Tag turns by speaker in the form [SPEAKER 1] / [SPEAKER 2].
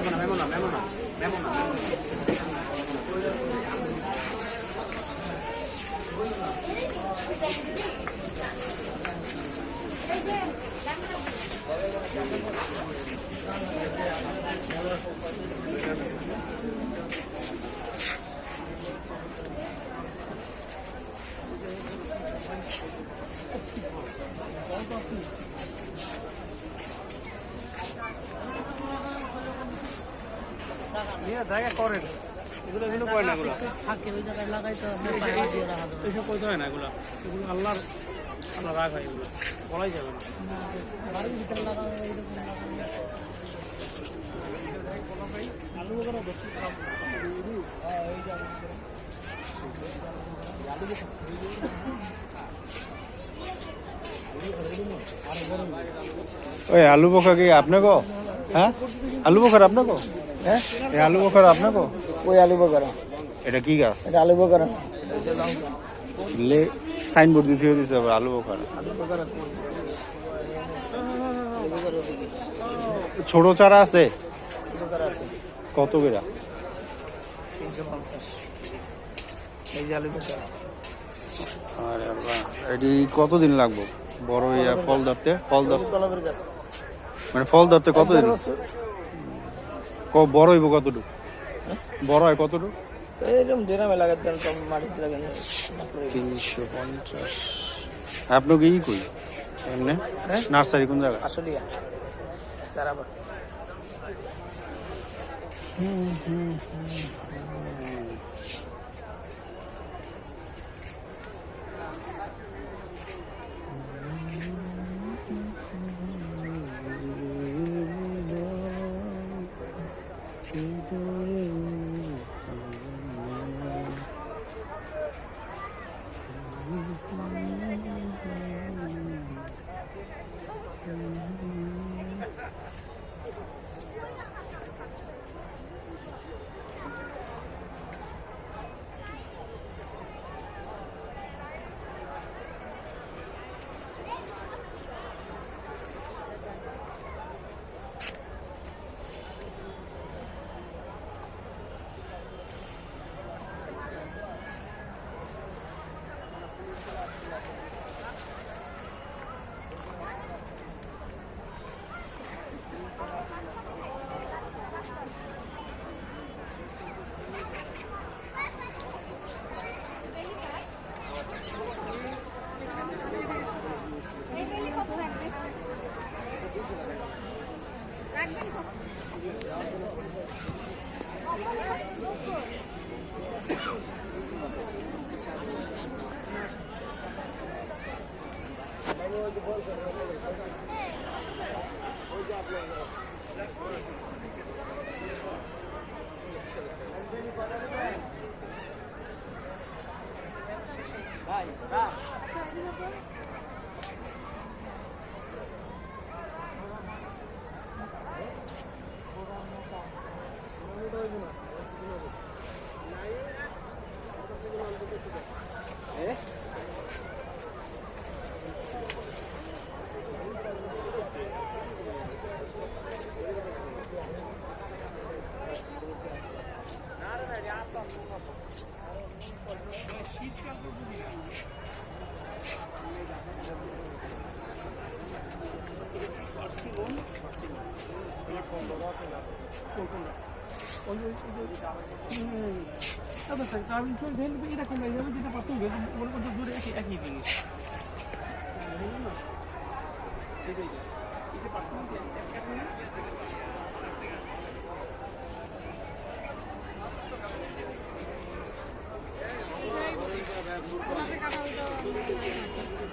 [SPEAKER 1] Memo লাগবে না memo না জায়গা করেন। এগুলো এগুলো করে না এগুলো?
[SPEAKER 2] থাকে ওই জায়গায় লাগাই তো আপনার বাইরে দিয়ে রাখা যাবে।
[SPEAKER 1] এইসব করতে হয় না এগুলো? এগুলো আল্লাহর আল্লাহ রাগ হয় এগুলো। বলাই যাবে না।
[SPEAKER 2] বাড়ির ভিতরে লাগানো আলু বগরা ধরছি। হ্যাঁ।
[SPEAKER 3] ওই আলু বোখা কি আপনাকে? হ্যাঁ? আলু বোখার আপনাকে? হ্যাঁ? আলু বোখার আপনাকে?
[SPEAKER 2] ওই আলু বগরা
[SPEAKER 3] এটা কি গাছ?
[SPEAKER 2] এটা আলু বগরা
[SPEAKER 3] লে সাইনবোর্ড দিতে দিতে হবে আলু বোখার
[SPEAKER 2] আলু ওদিকে
[SPEAKER 3] ছোট চারা আছে? কত
[SPEAKER 2] বেড়া
[SPEAKER 3] আরে আল্লাহ এটি কতদিন লাগবে? বড় ইয়া ফল ধরতে? ফল ধর
[SPEAKER 2] কলবের গাছ।
[SPEAKER 3] মানে ফল ধরতে কতদিন? বড় হইব কতটুকু? বড় হয় কতটুকু?
[SPEAKER 2] এইরকম ডেরামে লাগাতে হবে সব মাটিতে লাগানো
[SPEAKER 3] তিনশো পঞ্চাশ। আপনাকে ই কই? এমনি? নার্সারি কোন জায়গা?
[SPEAKER 2] আসলে
[SPEAKER 1] do তো দেখলে এরকম হয়ে যাবে যেটা পাতুম মনে করতে দূরে একই একই জিনিস এই যে পাতুম